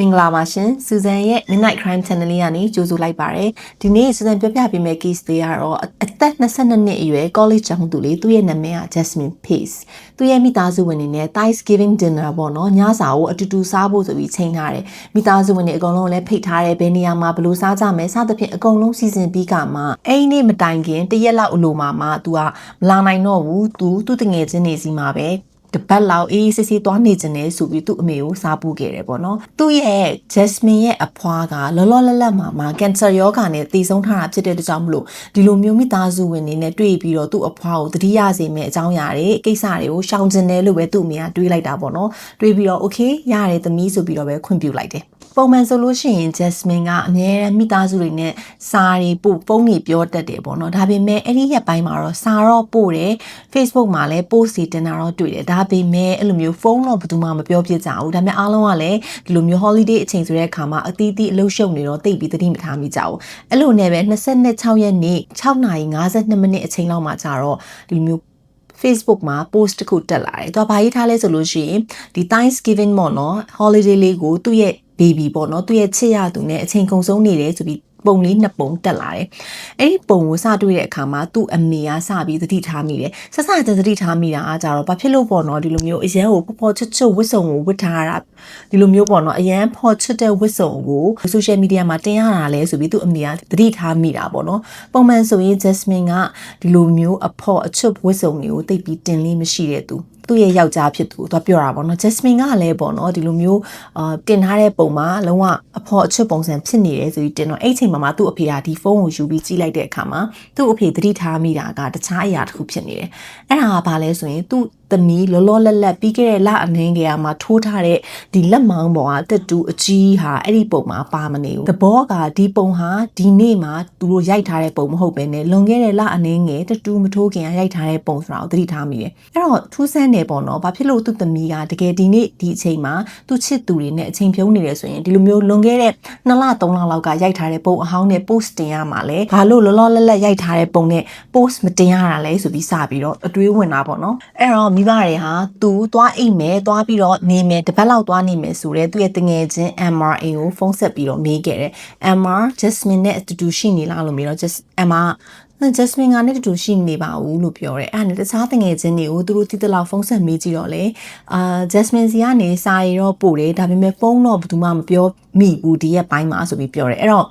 မင်္ဂလာပါရှင်စူဇန်ရဲ့ Midnight Crime Channel လေးကနေကြိုဆိုလိုက်ပါရယ်ဒီနေ့စူဇန်ပြောပြပေးမယ့် case လေးကတော့အသက်22နှစ်အရွယ် college ကျောင်းသူလေးသူ့ရဲ့နာမည်က Jasmine Pace သူ့ရဲ့မိသားစုဝင်တွေနဲ့ Thanksgiving dinner ပေါ့နော်ညစာကိုအတူတူစားဖို့ဆိုပြီးချိန်ထားတယ်မိသားစုဝင်တွေအကုန်လုံးလည်းဖိတ်ထားတယ်ဘယ်နေရာမှာဘယ်လိုစားကြမယ်စသဖြင့်အကုန်လုံးစီစဉ်ပြီးကမှအဲ့ဒီနေ့မတိုင်ခင်တရက်လောက်အလိုမှာမှ तू ကမလာနိုင်တော့ဘူး तू သူ့တငယ်ချင်းနေစီမှာပဲ တပတ်လောက်အေးစစ်စစ်သွားနေကြတယ်ဆိုပြီးသူ့အမေကိုစားပူခဲ့တယ်ပေါ့နော်သူ့ရဲ့ Jasmine ရဲ့အဖွားကလောလောလတ်လတ်မှာမှာကင်ဆာယောဂါနဲ့တည်ဆုံးထားတာဖြစ်တဲ့အတွက်ကြောင့်မလို့ဒီလိုမျိုးမိသားစုဝင်တွေနဲ့တွေ့ပြီးတော့သူ့အဖွားကိုတတိယစေမယ့်အကြောင်းအရာတွေကိစ္စတွေကိုရှောင်ကျင်တယ်လို့ပဲသူ့အမေကတွေးလိုက်တာပေါ့နော်တွေးပြီးတော့ okay ရတယ်သမီးဆိုပြီးတော့ပဲခွင့်ပြုလိုက်တယ် ပုံမှန်ဆိုလို့ရှိရင် Jasmine ကအများအားမိသားစုတွေနဲ့စာတွေပို့ပုံးတွေပြောတတ်တယ်ပေါ့နော်ဒါပေမဲ့အဲ့ဒီရက်ပိုင်းမှာတော့စာတော့ပို့တယ် Facebook မှာလည်း post တွေတင်တာတော့တွေ့တယ်ဒါပေမဲ့အဲ့လိုမျိုးဖုန်းတော့ဘယ်သူမှမပြောပြကြဘူးဒါပေမဲ့အားလုံးကလည်းဒီလိုမျိုး holiday အချိန်ဆိုတဲ့အခါမှာအသီးသီးအလုပ်ရှုပ်နေတော့တိတ်ပြီးသတိမထားမိကြဘူးအဲ့လိုနဲ့ပဲ26ရက်နေ့6:52မိနစ်အချိန်လောက်မှာကြာတော့ဒီလိုမျိုး Facebook မှာ post တစ်ခုတက်လာတယ်။သူကဘာရေးထားလဲဆိုလို့ရှိရင်ဒီ Thanksgiving ပေါ့နော် holiday လေးကိုသူ့ရဲ့ baby ပေါ့နော်သူ့ရဲ့ချစ်ရသူနဲ့အချိန်ကုန်ဆုံးနေတယ်ဆိုပြီး ပုံလေးနှစ်ပုံတက်လာတယ်။အဲ့ဒီပုံကိုစတွေ့တဲ့အခါမှာသူ့အမေကစပြီးသတိထားမိတယ်။ဆက်စတဲ့သတိထားမိတာအားကြတော့ဘာဖြစ်လို့ပေါ့နော်ဒီလိုမျိုးအရန်ကိုပေါ်ပေါ်ချွတ်ချွတ်ဝတ်စုံကိုဝတ်ထားတာဒီလိုမျိုးပေါ့နော်အရန်ပေါ်ချွတ်တဲ့ဝတ်စုံကို social media မှာတင်ရတာလဲဆိုပြီးသူ့အမေကသတိထားမိတာပေါ့နော်။ပုံမှန်ဆိုရင် Jasmine ကဒီလိုမျိုးအဖော်အချွတ်ဝတ်စုံတွေကိုတိတ်ပြီးတင်လေးမရှိတဲ့သူ။ သူ့ရဲ့ယောက်ျားဖြစ်သူသူပြောတာပေါ့နော် Jasmine ကလည်းပေါ့နော်ဒီလိုမျိုးအာတင်ထားတဲ့ပုံမှာလုံးဝအဖော်အချွတ်ပုံစံဖြစ်နေတယ်ဆိုပြီးတင်တော့အဲ့ချိန်မှာမှသူ့အဖေကဒီဖုန်းကိုယူပြီးကြည့်လိုက်တဲ့အခါမှာသူ့အဖေသတိထားမိတာကတခြားအရာတစ်ခုဖြစ်နေတယ်အဲ့ဒါကဘာလဲဆိုရင်သူ့ သမီးလောလောလတ်လတ်ပြီးခဲ့တဲ့လအနှင်းကမှာထိုးထားတဲ့ဒီလက်မောင်းပေါ်ကတက်တူအကြီးဟာအဲ့ဒီပုံမှာပါမနေဘူး။သဘောကဒီပုံဟာဒီနေ့မှာသူတို့ရိုက်ထားတဲ့ပုံမဟုတ်ပဲねလွန်ခဲ့တဲ့လအနှင်းငယ်တက်တူမထိုးခင်ကရိုက်ထားတဲ့ပုံဆိုတာကိုသတိထားမိတယ်။အဲ့တော့ထူးဆန်းတယ်ပေါ့နော်။ဘာဖြစ်လို့သူ့သမီးကတကယ်ဒီနေ့ဒီအချိန်မှာသူ့ချစ်သူတွေနဲ့အချိန်ဖြုံးနေတယ်ဆိုရင်ဒီလိုမျိုးလွန်ခဲ့တဲ့2လ3လလောက်ကရိုက်ထားတဲ့ပုံအဟောင်းနဲ့ post တင်ရမှာလဲ။ဘာလို့လောလောလတ်လတ်ရိုက်ထားတဲ့ပုံနဲ့ post မတင်ရတာလဲဆိုပြီးစပြီးတော့အတွေးဝင်တာပေါ့နော်။အဲ့တော့မိဘတွေဟာသူသွားအိတ်မယ်သွားပြီးတော့နေမယ်တပတ်လောက်သွားနေမယ်ဆိုတော့သူ့ရဲ့တငယ်ချင်း MRA ကိုဖုန်းဆက်ပြီးတော့မေးခဲ့တယ် MR Jasmine နဲ့အတူတူရှိနေလားလို့မေးတော့ just MR Jasmine ကနဲ့တူတူရှိနေပါဘူးလို့ပြောတယ်အဲ့ဒါနဲ့တခြားတငယ်ချင်းတွေကိုသူတို့တိတလောက်ဖုန်းဆက်မေးကြည့်တော့လေအာ Jasmine စီကနေစာရီတော့ပို့တယ်ဒါပေမဲ့ဖုန်းတော့ဘယ်သူမှမပြောမိဘူးဒီရက်ပိုင်းမှာဆိုပြီးပြောတယ်အဲ့တော့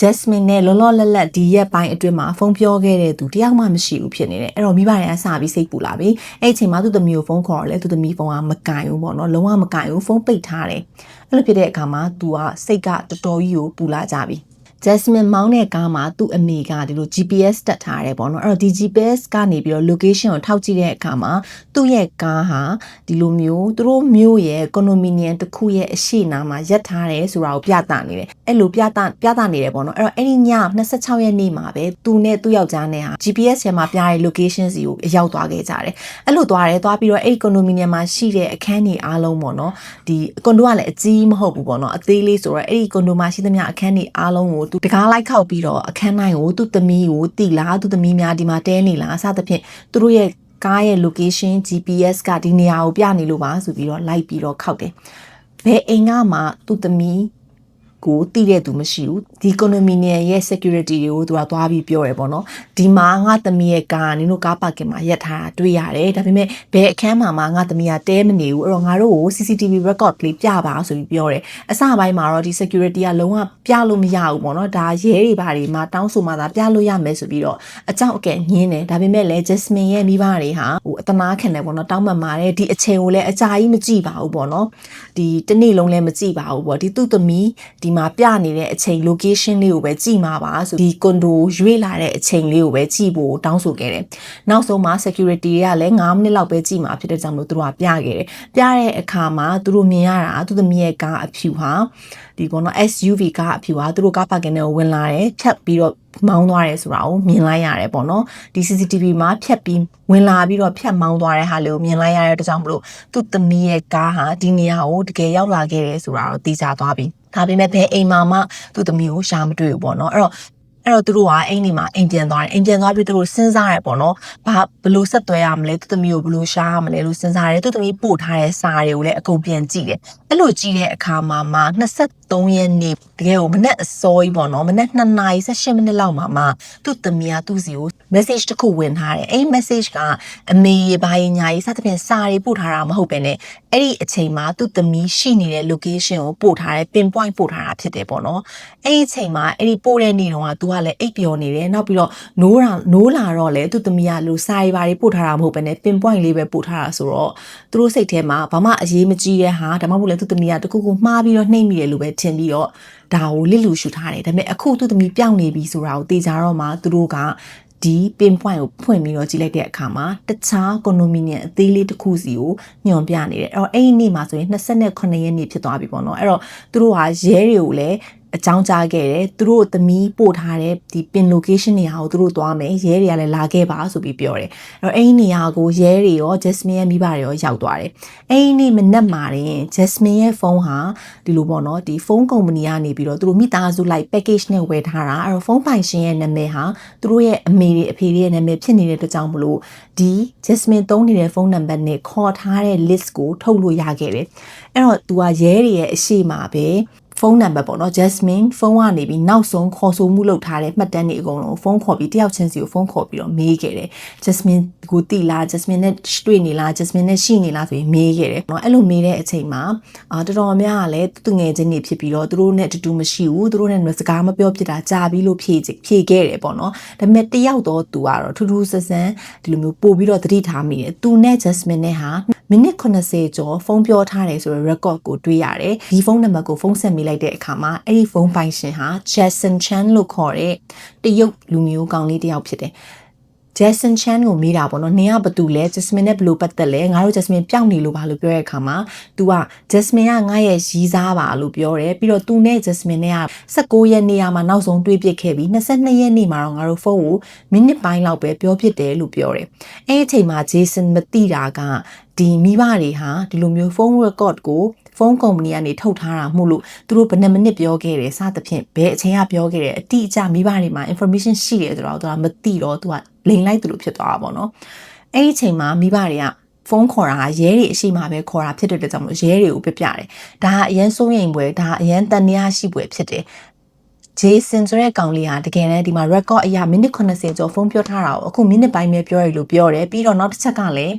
Jasmine နဲ့လောလောလတ်လတ်ဒီရက်ပိုင်းအတွင်းမှာဖုန်းပြောခဲ့တဲ့သူတယောက်မှမရှိဘူးဖြစ်နေတယ်အဲ့တော့မိဘတွေကစပြီးစိတ်ပူလာပြီအဲ့အချိန်မှာသူ့သမီးကိုဖုန်းခေါ်တော့လေသူ့သမီးဖုန်းကမကင်ဘူးပေါ့နော်လုံးဝမကင်ဘူးဖုန်းပိတ်ထားတယ်အဲ့လိုဖြစ်တဲ့အခါမှာသူကစိတ်ကတော်တော်ကြီးကိုပူလာကြပြီ Jasmine မောင်းတဲ့ကားမှာသူ့အမေကဒီလို GPS တက်ထားတယ်ပေါ့နော်အဲ့တော့ဒီ GPS ကနေပြီးတော့ location ကိုထောက်ကြည့်တဲ့အခါမှာသူ့ရဲ့ကားဟာဒီလိုမျိုးသူတို့မျိုးရဲ့ condominium တစ်ခုရဲ့အရှိနာမှာရပ်ထားတယ်ဆိုတာကိုပြသနေတယ်အဲ့လိုပြသပြသနေတယ်ပေါ့နော်အဲ့တော့အဲ့ဒီည26ရက်နေ့မှာပဲသူနဲ့သူ့ယောက်ျားနဲ့ဟာ GPS ထဲမှာပြတဲ့ location စီကိုရောက်သွားခဲ့ကြတယ်အဲ့လိုသွားတယ်သွားပြီးတော့အဲ့ဒီ condominium မှာရှိတဲ့အခန်းတွေအားလုံးပေါ့နော်ဒီ condo ကလည်းအကြီးမဟုတ်ဘူးပေါ့နော်အသေးလေးဆိုတော့အဲ့ဒီ condo မှာရှိသမျှအခန်းတွေအားလုံးကိုသူတကားလိုက်ခောက်ပြီးတော့အခန်းတိုင်းကိုသူ့သမီးကိုတိလားသူ့သမီးများဒီမှာတဲနေလားအစသဖြင့်သူတို့ရဲ့ကားရဲ့ location GPS ကဒီနေရာကိုပြနေလို့ပါဆိုပြီးတော့လိုက်ပြီးတော့ခောက်တယ်ဘယ်အိမ်ကမှသူ့သမီး ကိုတိတဲ့သူမရှိဘူးဒီ condominium ရဲ့ security တွေကိုသူကသွားပြီးပြောတယ်ပေါ့နော်ဒီမှာငါသမီးရဲ့ကားနင်တို့ကားပါကင်မှာရက်ထားတာတွေ့ရတယ်ဒါပေမဲ့ဘယ်အခန်းမှာမှငါသမီးကတဲမနေဘူးအဲ့တော့ငါတို့ကို CCTV record ကလေးပြပါဆိုပြီးပြောတယ်အစပိုင်းမှာတော့ဒီ security ကလုံးဝပြလို့မရဘူးပေါ့နော်ဒါရဲတွေဘာတွေမှာတောင်းဆိုမှသာပြလို့ရမယ်ဆိုပြီးတော့အကြောက်အကဲညင်းတယ်ဒါပေမဲ့လည်း Jasmine ရဲ့မိဘတွေဟာဟိုအတနာခံတယ်ပေါ့နော်တောင်းပန်ပါတယ်ဒီအချိန်ကိုလည်းအကြာကြီးမကြည့်ပါဘူးပေါ့နော်ဒီတနေ့လုံးလည်းမကြည့်ပါဘူးပေါ့ဒီသူ့သမီးဒီမှာပြနေတဲ့အချိန် location လေးကိုပဲကြည့်မှာပါဆိုဒီ condo ရွေးလာတဲ့အချိန်လေးကိုပဲကြည့်ဖို့တောင်းဆိုခဲ့တယ်နောက်ဆုံးမှာ security တွေကလည်း9မိနစ်လောက်ပဲကြည့်မှာဖြစ်တဲ့ကြောင့်မို့သူတို့ကပြခဲ့တယ်ပြတဲ့အခါမှာသူတို့မြင်ရတာသူသမီးရဲ့ကားအဖြူဟာဒီပေါ့နော် SUV ကားအဖြူဟာသူတို့ကားပါကင်ထဲကိုဝင်လာတယ်ဖြတ်ပြီးတော့မောင်းသွားတယ်ဆိုတာကိုမြင်လိုက်ရတယ်ပေါ့နော်ဒီ CCTV မှာဖြတ်ပြီးဝင်လာပြီးတော့ဖြတ်မောင်းသွားတဲ့ဟာလေးကိုမြင်လိုက်ရတဲ့အတွက်ကြောင့်မလို့သူ့သမီးရဲ့ကားဟာဒီနေရာကိုတကယ်ရောက်လာခဲ့တယ်ဆိုတာတော့သိကြသွားပြီ ဒါပေမဲ့ဘယ်အိမ်မှာမှသူ့သမီးကိုရှာမတွေ့ဘူးပေါ့နော်အဲ့တော့အဲ့တော့သူတို့ကအိမ်ဒီမှာအိမ်ပြန်သွားတယ်အိမ်ပြန်သွားပြီးသူတို့စဉ်းစားရပေါ့နော်ဘာဘယ်လို့ဆက်သွဲရမလဲသူသမီးကိုဘယ်လို့ရှားရမလဲလို့စဉ်းစားရတယ်သူသမီးပို့ထားတဲ့စာတွေကိုလည်းအကုန်ပြန်ကြည့်တယ်အဲ့လိုကြည့်တဲ့အခါမှာမှ 23ရက်နေ့တကယ်ကိုမနေ့အစောကြီးပေါ့နော်မနေ့2နာရီ18မိနစ်လောက်မှာမှသူ့သမီးကသူ့စီကို message တစ်ခုဝင်ထားတယ်အဲ့ message ကအမေရေဘာရေညာရေးစသဖြင့်စာတွေပို့ထားတာမဟုတ်ပဲねအဲ့ဒီအချိန်မှာသူ့သမီးရှိနေတဲ့ location ကိုပို့ထားတယ် pin point ပို့ထားတာဖြစ်တယ်ပေါ့နော်အဲ့ဒီအချိန်မှာအဲ့ဒီပို့တဲ့နေ့တုန်းက तू ကလည်းအိပ်ပျော်နေတယ်နောက်ပြီးတော့နိုးတာနိုးလာတော့လေသူ့သမီးကလို့စာရီပါတွေပို့ထားတာမဟုတ်ပဲね pin point လေးပဲပို့ထားတာဆိုတော့သူတို့စိတ်ထဲမှာဘာမှအရေးမကြီးတဲ့ဟာဒါမှမဟုတ်လေသူ့သမီးကတခုခုမှားပြီးတော့နှိမ့်မိတယ်လို့ပဲ ထင်ပြီးတော့ဒါကိုလစ်လူရှူထားတယ်ဒါပေမဲ့အခုသူ့သမီးပြောင်းနေပြီဆိုတာကိုသိကြတော့မှသူတို့ကဒီ pin point ကိုဖွင့်ပြီးတော့ကြည့်လိုက်တဲ့အခါမှာတခြား condominium အသေးလေးတစ်ခုစီကိုညွန်ပြနေတယ်အဲ့တော့အဲ့ဒီနေ့မှာဆိုရင်28ရက်နေ့ဖြစ်သွားပြီပေါ့နော်အဲ့တော့သူတို့ကရဲတွေကိုလည်း အကြောင်းကြားခဲ့တယ်သူတို့သမီးပို့ထားတဲ့ဒီ pin location နေရာကိုသူတို့သွားမယ်ရဲတွေကလည်းလာခဲ့ပါဆိုပြီးပြောတယ်အဲ့တော့အဲ့ဒီနေရာကိုရဲတွေရော Jasmine ရဲ့မိဘတွေရောရောက်သွားတယ်အဲ့ဒီနေ့မနက်မှာတင် Jasmine ရဲ့ဖုန်းဟာဒီလိုပေါ့နော်ဒီဖုန်းကုမ္ပဏီကနေပြီးတော့သူတို့မိသားစုလိုက် package နဲ့ဝယ်ထားတာအဲ့တော့ဖုန်းပိုင်ရှင်ရဲ့နာမည်ဟာသူတို့ရဲ့အမေတွေအဖေတွေရဲ့နာမည်ဖြစ်နေတဲ့အတွက်ကြောင့်မလို့ဒီ Jasmine သုံးနေတဲ့ဖုန်းနံပါတ်နဲ့ခေါ်ထားတဲ့ list ကိုထုတ်လို့ရခဲ့တယ်အဲ့တော့ तू ကရဲတွေရဲ့အရှိမပဲ ဖုန်းနံပါတ်ပေါ့နော် Jasmine ဖုန်းကနေပြီးနောက်ဆုံးခေါ်ဆိုမှုလုပ်ထားတဲ့မှတ်တမ်းတွေအကုန်လုံးဖုန်းခေါ်ပြီးတယောက်ချင်းစီကိုဖုန်းခေါ်ပြီးတော့မေးခဲ့တယ် Jasmine ကိုတိလား Jasmine နဲ့တွေ့နေလား Jasmine နဲ့ရှိနေလားဆိုပြီးမေးခဲ့တယ်နော်အဲ့လိုမေးတဲ့အချိန်မှာအာတော်တော်များကလည်းသူငယ်ချင်းတွေဖြစ်ပြီးတော့သူတို့နဲ့အတူတူမရှိဘူးသူတို့နဲ့စကားမပြောဖြစ်တာကြာပြီးလို့ဖြေဖြေခဲ့တယ်ပေါ့နော်ဒါပေမဲ့တယောက်တော့သူကတော့ထူးထူးဆန်းဆန်းဒီလိုမျိုးပို့ပြီးတော့သတိထားမိတယ်သူနဲ့ Jasmine နဲ့ဟာမိနစ်80ကျော်ဖုန်းပြောထားတယ်ဆိုတော့ record ကိုတွေ့ရတယ်ဒီဖုန်းနံပါတ်ကိုဖုန်းဆက်မိလိုက်တဲ့အခါမှာအဲ့ဒီဖုန်းပိုင်ရှင်ဟာ Jason Chan လို့ခေါ်တဲ့တရုတ်လူမျိုးကောင်လေးတစ်ယောက်ဖြစ်တယ် Jason Chan ကိုမေးတာပေါ့နော်နင်ကဘာတူလဲ Jasmine နဲ့ဘယ်လိုပတ်သက်လဲငါတို့ Jasmine ပျောက်နေလို့ပါလို့ပြောတဲ့အခါမှာ तू က Jasmine ကငါရဲ့ရီးစားပါလို့ပြောတယ်ပြီးတော့ तू နဲ့ Jasmine နဲ့က19ရက်နေ့မှာနောက်ဆုံးတွေ့ဖြစ်ခဲ့ပြီး22ရက်နေ့မှာတော့ငါတို့ဖုန်းကိုမိနစ်ပိုင်းလောက်ပဲပြောဖြစ်တယ်လို့ပြောတယ်အဲ့ဒီအချိန်မှာ Jason မသိတာက ဒီမိဘတွေဟာဒီလိုမျိုးဖုန်း record ကိုဖုန်းကုမ္ပဏီကနေထုတ်ထားတာမှုလို့သူတို့ဘယ်နှမိနစ်ပြောခဲ့တယ်စသဖြင့်ဘယ်အချိန်ကပြောခဲ့တယ်အတိအကျမိဘတွေမှာ information ရှိတယ်ဆိုတော့သူကမသိတော့သူကလိန်လိုက်သူလို့ဖြစ်သွားတာပေါ့နော်အဲ့ဒီအချိန်မှာမိဘတွေကဖုန်းခေါ်တာကရဲတွေအရှိမပဲခေါ်တာဖြစ်တဲ့အတွက်ကြောင့်မလို့ရဲတွေကိုပြပြတယ်ဒါကအရန်စိုးရိမ်ပွဲဒါအရန်တန်တရားရှိပွဲဖြစ်တယ်ဂျေဆင်ဆိုတဲ့ကောင်လေးဟာတကယ်တမ်းဒီမှာ record အရာမိနစ်80ကျော်ဖုန်းပြောထားတာကိုအခုမိနစ်ပိုင်းပဲပြောရလို့ပြောတယ်ပြီးတော့နောက်တစ်ချက်ကလည်း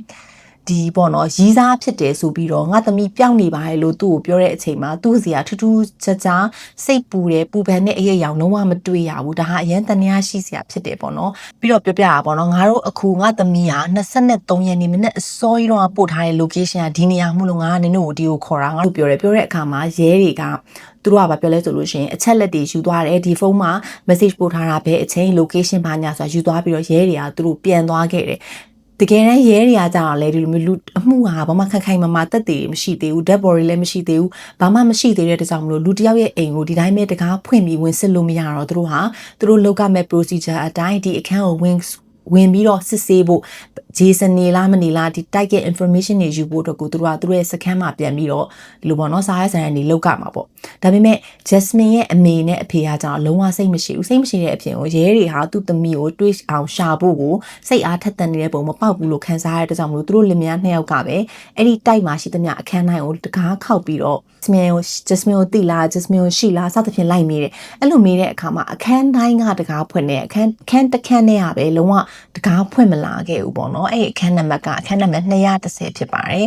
ဒီပေါ့နော်ရီးစားဖြစ်တယ်ဆိုပြီးတော့ငါသမီးပြောင်းနေပါလေလို့သူ့ကိုပြောတဲ့အချိန်မှာသူ့စီကထူးထူးခြားခြားစိတ်ပူတယ်ပူပန်တဲ့အရေးအယောင်လုံးဝမတွေ့ရဘူးဒါဟာအရန်တန်ရာရှိစရာဖြစ်တယ်ပေါ့နော်ပြီးတော့ပြောပြတာပေါ့နော်ငါတို့အခုငါသမီးဟာ23ရက်နေ့မနေ့အစောကြီးတော့ပို့ထားတဲ့ location ကဒီနေရာမှုလို့ငါကနင်တို့ကိုဒီကိုခေါ်တာငါတို့ပြောတယ်ပြောတဲ့အခါမှာရဲတွေကသူတို့ကဘာပြောလဲဆိုလို့ရှိရင်အချက်လက်တွေယူသွားတယ်ဒီဖုန်းမှာ message ပို့ထားတာပဲအချိန် location ဘာညာဆိုတာယူသွားပြီးတော့ရဲတွေကသူတို့ပြန်သွားခဲ့တယ် တကယ်တမ်းရဲတွေကကြတော့လေဒီလိုမျိုးလူအမှုဟာဘာမှခိုင်ခိုင်မာမာတက်တည်မရှိသေးဘူး dead body လည်းမရှိသေးဘူးဘာမှမရှိသေးတဲ့တကြောင်မလို့လူတယောက်ရဲ့အိမ်ကိုဒီတိုင်းပဲတကားဖွင့်ပြီးဝင်စစ်လို့မရတော့သူတို့ဟာသူတို့လောက်ကမဲ့ procedure အတိုင်းဒီအခန်းကိုဝင်ဝင်ပြီးတော့စစ်ဆေးဖို့ ဂျေဆန်နေလားမနေလားဒီတိုက်ရဲ့ information တွေယူဖို့အတွက်ကိုသူတို့ကသူတို့ရဲ့စခန်းမှာပြန်ပြီးတော့ဒီလိုပေါ့နော်စားရဆိုင်ရနေလောက်ကမှာပေါ့ဒါပေမဲ့ Jasmine ရဲ့အမေနဲ့အဖေကကြောင့်လုံးဝစိတ်မရှိဘူးစိတ်မရှိတဲ့အပြင်ကိုရဲတွေဟာသူ့သမီးကိုတွေးအောင်ရှာဖို့ကိုစိတ်အားထက်သန်နေတဲ့ပုံမပေါက်ဘူးလို့ခံစားရတဲ့ကြောင့်မလို့သူတို့လင်မယားနှစ်ယောက်ကပဲအဲ့ဒီတိုက်မှာရှိသမျှအခန်းတိုင်းကိုတကားခောက်ပြီးတော့ Jasmine ကို Jasmine ကိုတိလား Jasmine ကိုရှိလားစသဖြင့်လိုက်မိတယ်အဲ့လိုမိတဲ့အခါမှာအခန်းတိုင်းကတကားဖွင့်နေအခန်းအခန်းတစ်ခန်းနဲ့ကပဲလုံးဝတကားဖွင့်မလာခဲ့ဘူးပေါ့နော်အဲ့အခန်းနံပါတ်ကအခန်းနံပါတ်230ဖြစ်ပါတယ်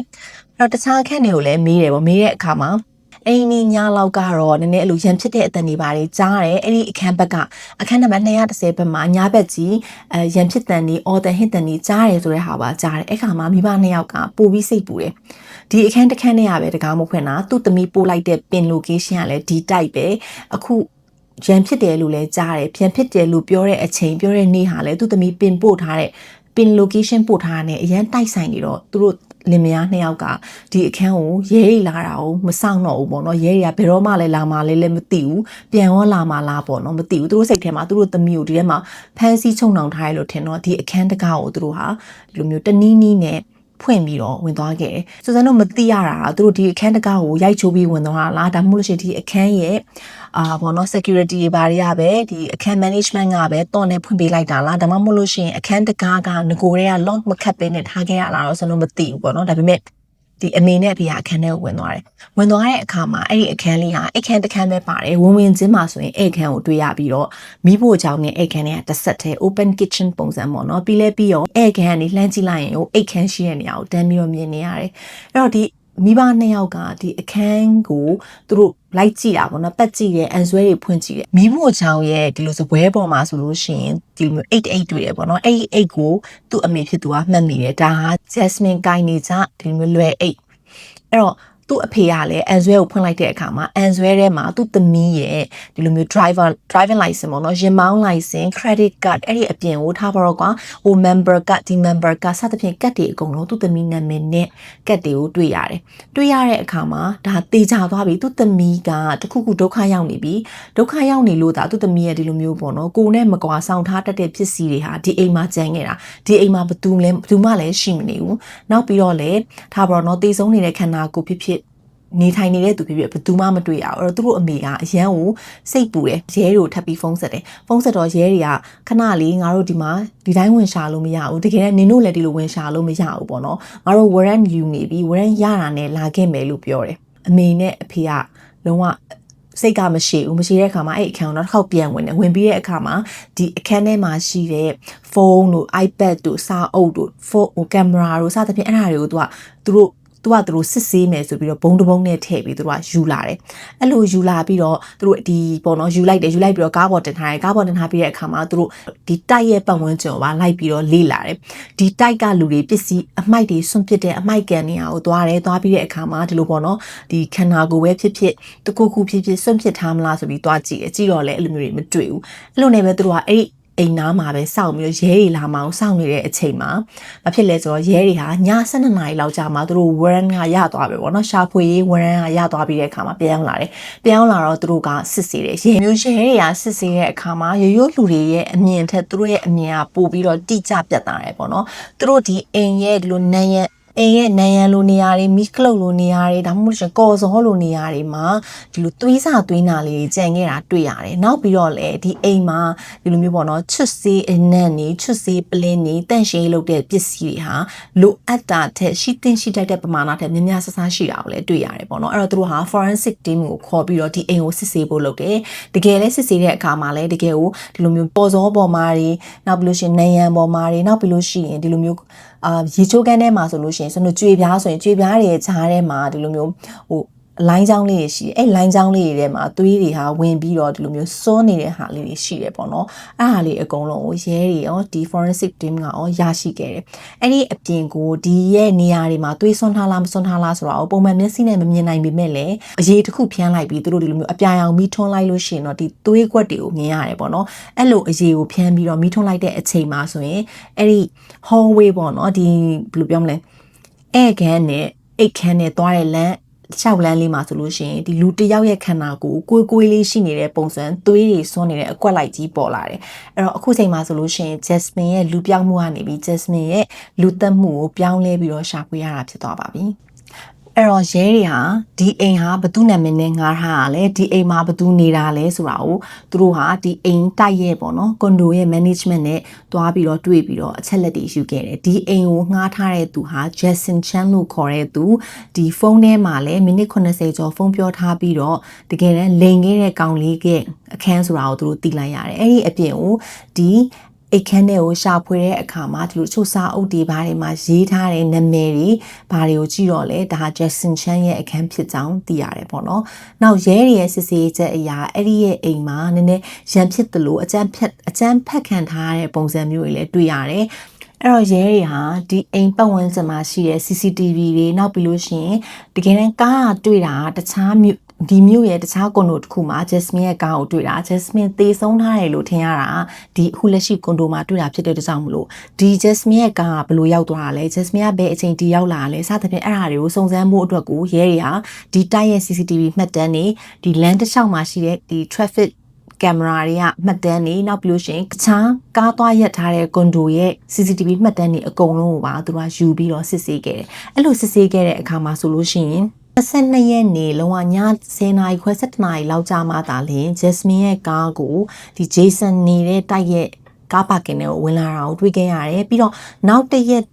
အဲ့တော့တခြားအခန်းတွေကိုလည်းမေးတယ်ပေါ့မေးတဲ့အခါမှာအိမ်နီညလောက်ကတော့နည်းနည်းအလိုရန်ဖြစ်တဲ့အတန်တွေပါတွေကြားတယ်အဲ့ဒီအခန်းဘက်ကအခန်းနံပါတ်230ဘက်မှာညဘက်ကြီးအဲရန်ဖြစ်တန်တွေအော်တန်ဟစ်တန်တွေကြားတယ်ဆိုတဲ့ဟာပါကြားတယ်အဲ့ခါမှာမိဘနှစ်ယောက်ကပို့ပြီးစိတ်ပူတယ်ဒီအခန်းတစ်ခန်းနဲ့ရပဲတကားမဖွင့်တာသူ့သမီးပို့လိုက်တဲ့ pin location ကလည်းဒီ type ပဲအခုရန်ဖြစ်တယ်လို့လည်းကြားတယ်ပြန်ဖြစ်တယ်လို့ပြောတဲ့အချိန်ပြောတဲ့နေ့ဟာလည်းသူ့သမီးပင်ပို့ထားတဲ့ pin location ပို့ထားတဲ့အရန်တိုက်ဆိုင်နေတော့သူတို့လင်မယားနှစ်ယောက်ကဒီအခန်းကိုရဲရီလာတာကိုမဆောင်တော့ဘူးပေါ့နော်ရဲရီကဘယ်တော့မှလည်းလာမှလည်းလည်းမသိဘူးပြန်ရောလာမှလားပေါ့နော်မသိဘူးသူတို့စိတ်ထဲမှာသူတို့သမီးကိုဒီထဲမှာဖမ်းဆီးချုံနှောင်ထားရလို့ထင်တော့ဒီအခန်းတကားကိုသူတို့ဟာဒီလိုမျိုးတနည်းနည်းနဲ့ ဖွင့်ပြီးတော့ဝင်သွားခဲ့တယ်။စူဇန်တို့မသိရတာကသူတို့ဒီအခန်းတကားကိုရိုက်ချိုးပြီးဝင်သွားတာလားဒါမှမဟုတ်လို့ရှိရင်ဒီအခန်းရဲ့အာဘောနော် security တွေဘာတွေကပဲဒီအခန်း management ကပဲတော့နေဖွင့်ပေးလိုက်တာလားဒါမှမဟုတ်လို့ရှိရင်အခန်းတကားကငကိုတွေက lock မခတ်ပေးနဲ့ထားခဲ့ရလားတော့ကျွန်တော်မသိဘူးပေါ့နော်ဒါပေမဲ့ ဒီအမေနဲ့အဖေကအခန်းထဲကိုဝင်သွားတယ်။ဝင်သွားတဲ့အခါမှာအဲ့ဒီအခန်းလေးဟာအခန်းတစ်ခန်းပဲပါတယ်။ဝင်ဝင်ချင်းမှာဆိုရင်အဲ့အခန်းကိုတွေ့ရပြီးတော့မိဖို့ကြောင့်နဲ့အဲ့အခန်းထဲကတစ်ဆက်တည်း open kitchen ပုံစံပေါ့နော်။ပြီးလဲပြီးတော့အဲ့အခန်းကနေလှမ်းကြည့်လိုက်ရင်ဟိုအိတ်ခန်းရှိတဲ့နေရာကိုတန်းပြီးတော့မြင်နေရတယ်။အဲ့တော့ဒီမိဘနှစ်ယောက်ကဒီအခန်းကိုသူတို့ လိုက်ကြည့်တာပေါ့နော်ပတ်ကြည့်တယ်အန်ဆွဲတွေဖွင့်ကြည့်တယ်မိဖို့ချောင်းရဲ့ဒီလိုစပွဲပေါ်မှာဆိုလို့ရှိရင်ဒီလို88တွေ့တယ်ပေါ့နော်အဲ့ဒီ8ကိုသူ့အမေဖြစ်သူကမှတ်မိတယ်ဒါဟာ Jasmine ကိုင်းနေကြဒီလိုမျိုးလွယ်8အဲ့တော့ သူ့အဖေကလည်းအန်ဆွဲကိုဖွင့်လိုက်တဲ့အခါမှာအန်ဆွဲထဲမှာသူ့သမီးရဲ့ဒီလိုမျိုး driver driving license ပေါ့နော်ရင်မောင်း license credit card အဲ့ဒီအပြင်ကိုထားပါတော့ကွာဟို member card ဒီ member card စသဖြင့်ကတ်တွေအကုန်လုံးသူ့သမီးနာမည်နဲ့ကတ်တွေကိုတွေ့ရတယ်တွေ့ရတဲ့အခါမှာဒါတေချာသွားပြီသူ့သမီးကတခုခုဒုက္ခရောက်နေပြီဒုက္ခရောက်နေလို့ဒါသူ့သမီးရဲ့ဒီလိုမျိုးပေါ့နော်ကိုနဲ့မကွာဆောင်ထားတတ်တဲ့ဖြစ်စီတွေဟာဒီအိမ်မှာကြံခဲ့တာဒီအိမ်မှာဘသူလဲဘသူမှလည်းရှိမနေဘူးနောက်ပြီးတော့လည်းထားပါတော့နော်တေဆုံးနေတဲ့ခန္ဓာကိုယ်ဖြစ်ဖြစ် နေထိုင်နေတဲ့သူဖြစ်ဖြစ်ဘယ်သူမှမတွေ့ရဘူးအဲ့တော့သူတို့အမေကအရန်ကိုစိတ်ပူတယ်ရဲတွေကိုထပ်ပြီးဖုန်းဆက်တယ်ဖုန်းဆက်တော့ရဲတွေကခဏလေးငါတို့ဒီမှာဒီတိုင်းဝင်ရှာလို့မရဘူးတကယ်နင်တို့လည်းဒီလိုဝင်ရှာလို့မရဘူးပေါ့နော်ငါတို့ warrant ယူနေပြီ warrant ရတာနဲ့လာခဲ့မယ်လို့ပြောတယ်အမေနဲ့အဖေကလုံးဝစိတ်ကမရှိဘူးမရှိတဲ့အခါမှာအဲ့အခန်းကိုနောက်တစ်ခေါက်ပြန်ဝင်တယ်ဝင်ပြီးတဲ့အခါမှာဒီအခန်းထဲမှာရှိတဲ့ဖုန်းတို့ iPad တို့စာအုပ်တို့ဖုန်းဟိုကင်မရာတို့စသဖြင့်အဲ့ဒါတွေကိုသူကသူတို့ သူကသူတို့စစ်ဆေးမယ်ဆိုပြီးတော့ဘုံတဘုံနဲ့ထည့်ပြီးသူတို့ကယူလာတယ်အဲ့လိုယူလာပြီးတော့သူတို့ဒီပေါ့နော်ယူလိုက်တယ်ယူလိုက်ပြီးတော့ကားပေါ်တင်ထားတယ်ကားပေါ်တင်ထားပြီးတဲ့အခါမှာသူတို့ဒီတိုက်ရဲ့ပတ်ဝန်းကျင်ကိုပါလိုက်ပြီးတော့လေ့လာတယ်ဒီတိုက်ကလူတွေပစ္စည်းအမိုက်တွေဆွန့်ပစ်တဲ့အမိုက်ကန်နေရာကိုသွားတယ်သွားပြီးတဲ့အခါမှာဒီလိုပေါ့နော်ဒီခန္ဓာကိုယ်ပဲဖြစ်ဖြစ်တခုခုဖြစ်ဖြစ်ဆွန့်ပစ်ထားမလားဆိုပြီးသွားကြည့်တယ်ကြည့်တော့လည်းအဲ့လိုမျိုးတွေမတွေ့ဘူးအဲ့လိုနဲ့ပဲသူတို့ကအဲ့ဒီ အိမ်နားမှာပဲစောင့်ပြီးတော့ရဲတွေလာမအောင်စောင့်နေတဲ့အချိန်မှာဘာဖြစ်လဲဆိုတော့ရဲတွေဟာည7နာရီလောက်ကြာမှသူတို့ warrant ကရသွားပြီပေါ့နော်ရှာဖွေရေး warrant ကရသွားပြီးတဲ့အခါမှာပြန်လာတယ်ပြန်လာတော့သူတို့ကစစ်ဆေးတယ်ရဲမျိုးရဲတွေကစစ်ဆေးတဲ့အခါမှာရိုးရိုးလူတွေရဲ့အမြင်ထက်သူတို့ရဲ့အမြင်ကပိုပြီးတော့တိကျပြတ်သားတယ်ပေါ့နော်သူတို့ဒီအိမ်ရဲ့ဒီလိုနန်းရဲ့ အိမ်ရဲ့နန်းရံလိုနေရာတွေမိကလုတ်လိုနေရာတွေဒါမှမဟုတ်ရှင်ကော်စောလိုနေရာတွေမှာဒီလိုသွေးစာသွေးနာလေးတွေကြံခဲ့တာတွေ့ရတယ်။နောက်ပြီးတော့လည်းဒီအိမ်မှာဒီလိုမျိုးပေါ့နော်ချွတ်စေးအနံ့နေချွတ်စေးပလင်းနေတန့်ရှင်းလုပ်တဲ့ပစ္စည်းတွေဟာလိုအပ်တာထက်ရှိတင်ရှိတတ်တဲ့ပမာဏထက်များများဆဆရှိတာကိုလည်းတွေ့ရတယ်ပေါ့နော်။အဲ့တော့သူတို့ဟာ forensic team ကိုခေါ်ပြီးတော့ဒီအိမ်ကိုစစ်ဆေးဖို့လုပ်တယ်။တကယ်လဲစစ်ဆေးတဲ့အခါမှာလည်းတကယ်ကိုဒီလိုမျိုးပေါ်စောပေါ်မာတွေနောက်ပြီးလို့ရှိရင်နံရံပေါ်မာတွေနောက်ပြီးလို့ရှိရင်ဒီလိုမျိုး အာရေချိုးကန်းထဲမှာဆိုလို့ရှိရင်ကျွန်တော်ကြွေပြားဆိုရင်ကြွေပြားတွေခြားထဲမှာဒီလိုမျိုးဟို လိုင်းချောင်းလေးတွေရှိတယ်အဲ့လိုင်းချောင်းလေးတွေထဲမှာသွေးတွေဟာဝင်ပြီးတော့ဒီလိုမျိုးစွန်းနေတဲ့ဟာလေးတွေရှိတယ်ပေါ့နော်အဲ့ဟာလေးအကုန်လုံးကိုရဲတွေရောဒီ forensic team ကရောရရှိခဲ့တယ်အဲ့ဒီအပြင်ကိုဒီရဲ့နေရာတွေမှာသွေးစွန်းထားလားမစွန်းထားလားဆိုတော့ပုံမှန်မျက်စိနဲ့မမြင်နိုင်ပေမဲ့လည်းအရေးတစ်ခုဖျန်းလိုက်ပြီးသူတို့ဒီလိုမျိုးအပြာရောင်မီးထွန်းလိုက်လို့ရှိရင်တော့ဒီသွေးကွက်တွေကိုမြင်ရတယ်ပေါ့နော်အဲ့လိုအရေးကိုဖျန်းပြီးတော့မီးထွန်းလိုက်တဲ့အချိန်မှာဆိုရင်အဲ့ဒီ hallway ပေါ့နော်ဒီဘယ်လိုပြောမလဲအဲ့ခန်းနဲ့အိတ်ခန်းနဲ့သွားတဲ့လမ်း ရှောက်လန်းလေးမှာဆိုလို့ရှိရင်ဒီလူတစ်ယောက်ရဲ့ခန္ဓာကိုယ်ကိုကိုယ်လေးရှိနေတဲ့ပုံစံသွေးတွေစွန်းနေတဲ့အကွက်လိုက်ကြီးပေါ်လာတယ်အဲ့တော့အခုချိန်မှာဆိုလို့ရှိရင် Jasmine ရဲ့လူပြောင်းမှုကနေပြီး Jasmine ရဲ့လူသက်မှုကိုပြောင်းလဲပြီးတော့ရှာဖွေရတာဖြစ်သွားပါပြီ အဲ့တော့ရဲတွေဟာဒီအိမ်ဟာဘသူနာမည်နဲ့ငားထားတာလဲဒီအိမ်မှာဘသူနေတာလဲဆိုတာကိုသူတို့ဟာဒီအိမ်တိုက်ရဲ့ပေါ့နော်ကွန်ဒိုရဲ့ management နဲ့တွားပြီးတော့တွေ့ပြီးတော့အချက်လက်တွေယူခဲ့တယ်ဒီအိမ်ကိုငှားထားတဲ့သူဟာ Jason Chan လို့ခေါ်တဲ့သူဒီဖုန်းထဲမှာလဲမိနစ်80ကျော်ဖုန်းပြောထားပြီးတော့တကယ်တမ်းလိန်ခဲ့တဲ့ကောင်လေးကအခန်းဆိုတာကိုသူတို့သိလိုက်ရတယ်အဲ့ဒီအပြင်ကိုဒီ အိတ်ခမ်းထဲကိုရှာဖွေတဲ့အခါမှာဒီလိုချိုစာအုပ်တွေဘာတွေမှာရေးထားတဲ့နာမည်တွေဘာတွေကိုကြည့်တော့လဲဒါ Jackson Chan ရဲ့အခန်းဖြစ်ကြောင်းသိရတယ်ပေါ့နော်။နောက်ရဲတွေရဲ့စစ်ဆေးချက်အရာအဲ့ဒီရဲ့အိမ်မှာနည်းနည်းရန်ဖြစ်တယ်လို့အကြမ်းဖက်အကြမ်းဖက်ခံထားရတဲ့ပုံစံမျိုးတွေလည်းတွေ့ရတယ်။အဲ့တော့ရဲတွေဟာဒီအိမ်ပတ်ဝန်းကျင်မှာရှိတဲ့ CCTV တွေနောက်ပြီးလို့ရှိရင်တကယ်တမ်းကားကတွေ့တာတခြားမြို့ ဒီမြို့ရဲ့တခြားကွန်ဒိုတစ်ခုမှာ Jasmine ရဲ့ကားကိုတွေ့တာ Jasmine သေဆုံးထားတယ်လို့ထင်ရတာဒီအခုလက်ရှိကွန်ဒိုမှာတွေ့တာဖြစ်တဲ့ကြောင့်မလို့ဒီ Jasmine ရဲ့ကားကဘယ်လိုရောက်သွားတာလဲ Jasmine ကဘယ်အချိန်တီရောက်လာလဲစသဖြင့်အဲ့ဒါတွေကိုစုံစမ်းဖို့အတွက်ကိုရဲတွေဟာဒီတိုက်ရဲ့ CCTV မှတ်တမ်းတွေဒီလမ်းတစ်လျှောက်မှာရှိတဲ့ဒီ traffic ကင်မရာတွေကမှတ်တမ်းတွေနောက်ပြီးလို့ရှိရင်တခြားကားသွားရက်ထားတဲ့ကွန်ဒိုရဲ့ CCTV မှတ်တမ်းတွေအကုန်လုံးကိုပါသူတို့ကယူပြီးတော့စစ်ဆေးခဲ့တယ်အဲ့လိုစစ်ဆေးခဲ့တဲ့အခါမှာဆိုလို့ရှိရင် 22ရက်နေ့လုံးဝည10နာရီခွဲ17နာရီလောက်ကြာမှသာလျှင် Jasmine ရဲ့ကားကိုဒီ Jason နေတဲ့တိုက်ရဲ့ကားပါကင်ထဲကိုဝင်လာတာကိုတွေ့ခဲ့ရတယ်ပြီးတော့နောက်တစ်ရက်